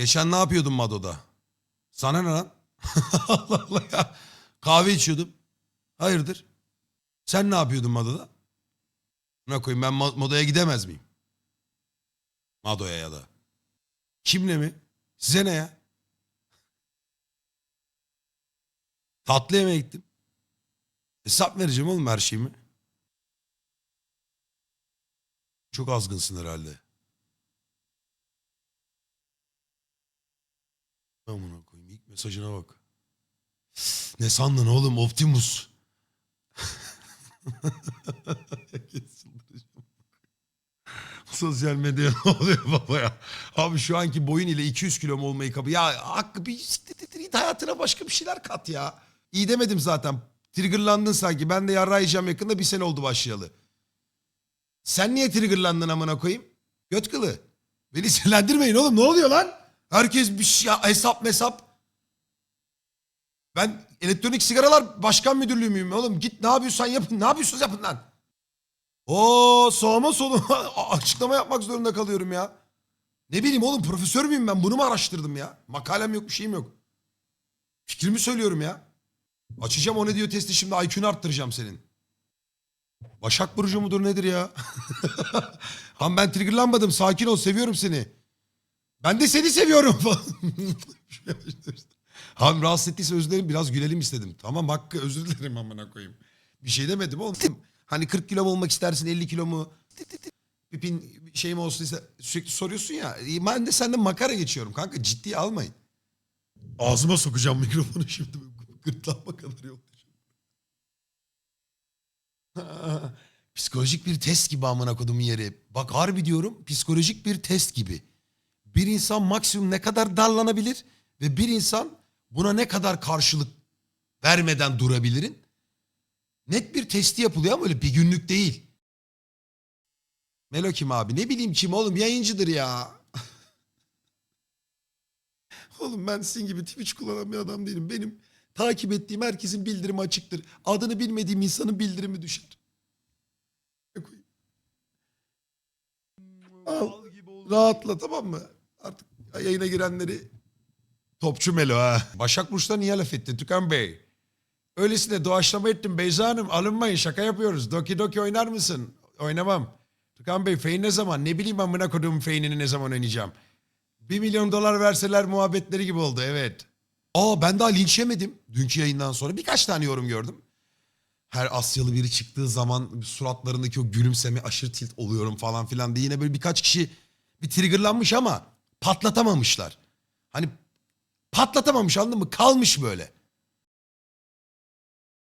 Geçen ne yapıyordun Mado'da? Sana ne lan? Allah Allah ya. Kahve içiyordum. Hayırdır? Sen ne yapıyordun Mado'da? Ne koyayım ben Ma- Mado'ya gidemez miyim? Mado'ya ya da. Kimle mi? Size ne ya? Tatlı yemeğe gittim. Hesap vereceğim oğlum her şeyimi. Çok azgınsın herhalde. Amına koyayım ilk mesajına bak. Ne sandın oğlum Optimus? Sosyal medyaya ne oluyor baba ya? Abi şu anki boyun ile 200 kilo mu olmayı kabul... Ya hakkı bir git hayatına başka bir şeyler kat ya. İyi demedim zaten. Triggerlandın sanki. Ben de yarrağı yiyeceğim yakında bir sene oldu başlayalı. Sen niye triggerlandın amına koyayım? Göt kılı. Beni sinirlendirmeyin oğlum ne oluyor lan? Herkes bir şey hesap mesap. Ben elektronik sigaralar başkan müdürlüğü müyüm oğlum? Git ne yapıyorsan yapın. Ne yapıyorsunuz yapın lan. Oo sağma soluma açıklama yapmak zorunda kalıyorum ya. Ne bileyim oğlum profesör müyüm ben bunu mu araştırdım ya? Makalem yok bir şeyim yok. Fikrimi söylüyorum ya. Açacağım o ne diyor testi şimdi IQ'nu arttıracağım senin. Başak Burcu mudur nedir ya? Han ben triggerlanmadım sakin ol seviyorum seni. Ben de seni seviyorum falan. Han rahatsız ettiyse özür dilerim biraz gülelim istedim. Tamam hakkı özür dilerim amına koyayım. Bir şey demedim oğlum. Hani 40 kilo mu olmak istersin 50 kilo mu? Pipin şey mi olsun iste sürekli soruyorsun ya. Ben de senden makara geçiyorum kanka ciddiye almayın. Ağzıma sokacağım mikrofonu şimdi. Gırtlağıma kadar yok. Psikolojik bir test gibi amına kodumun yeri. Bak harbi diyorum psikolojik bir test gibi. Bir insan maksimum ne kadar darlanabilir ve bir insan buna ne kadar karşılık vermeden durabilirin. Net bir testi yapılıyor ama öyle bir günlük değil. Melo kim abi? Ne bileyim kim oğlum yayıncıdır ya. oğlum ben sizin gibi Twitch kullanan bir adam değilim. Benim takip ettiğim herkesin bildirimi açıktır. Adını bilmediğim insanın bildirimi düşer. Al, rahatla tamam mı? Yayına girenleri topçu Melo ha. Başak Burç'ta niye laf ettin Tükan Bey? Öylesine doğaçlama ettim Beyza Hanım alınmayın şaka yapıyoruz. Doki Doki oynar mısın? Oynamam. Tükan Bey feyin ne zaman? Ne bileyim amına koduğum feyinini ne zaman oynayacağım. Bir milyon dolar verseler muhabbetleri gibi oldu evet. Aa ben daha linç yemedim dünkü yayından sonra. Birkaç tane yorum gördüm. Her Asyalı biri çıktığı zaman suratlarındaki o gülümseme aşırı tilt oluyorum falan filan diye yine böyle birkaç kişi bir triggerlanmış ama patlatamamışlar. Hani patlatamamış anladın mı? Kalmış böyle.